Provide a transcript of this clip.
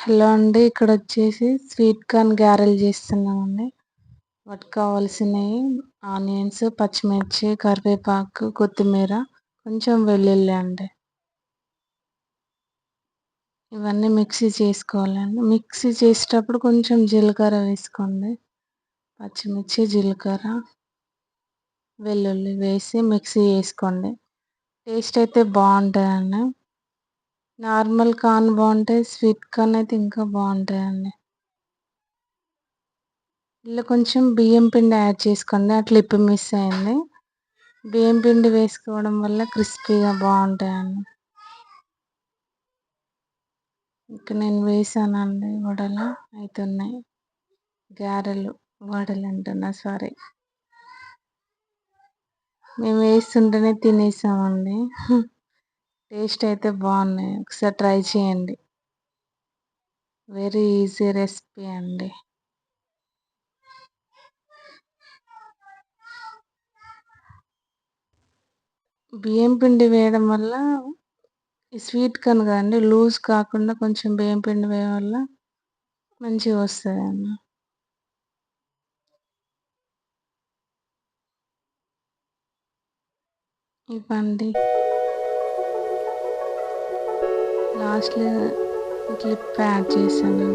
Hello అండి ఇక్కడ వచ్చేసి స్వీట్ కార్న్ గారెలు చేస్తున్నామండి. వాటికి కావాల్సినవి ఆనియన్స్ పచ్చిమిర్చి కరివేపాకు కొత్తిమీర కొంచెం వెల్లుల్లి అండి. ఇవన్నీ మిక్సీ చేసుకోవాలండి. మిక్సీ చేసేటప్పుడు కొంచెం జీలకర్ర వేసుకోండి. పచ్చిమిర్చి జీలకర్ర వెల్లుల్లి వేసి మిక్సీ వేసుకోండి. టేస్ట్ అయితే బాగుంటుందండి. నార్మల్ కార్న్ బాగుంటాయి స్వీట్ కార్న్ అయితే ఇంకా బాగుంటాయండి. ఇలా కొంచెం బియ్యం పిండి యాడ్ చేసుకోండి అట్లా ఇప్పు మిస్ అయింది. బియ్యం పిండి వేసుకోవడం వల్ల క్రిస్పీగా బాగుంటాయండి. ఇంకా నేను వేసానండి వడలు అవుతున్నాయి గారెలు వడలు అంటున్నా సారీ. మేము వేస్తుంటేనే తినేసామండి. టేస్ట్ అయితే బాగున్నాయి. ఒకసారి ట్రై చేయండి. వెరీ ఈజీ రెసిపీ అండి. బియ్యం పిండి వేయడం వల్ల ఈ స్వీట్ కనుక కదండి లూజ్ కాకుండా కొంచెం బియ్యం పిండి వేయడం వల్ల మంచిగా వస్తుంది అన్న. ఇవ్వండి. లాస్ట్లో క్లిప్ యాడ్ చేశాను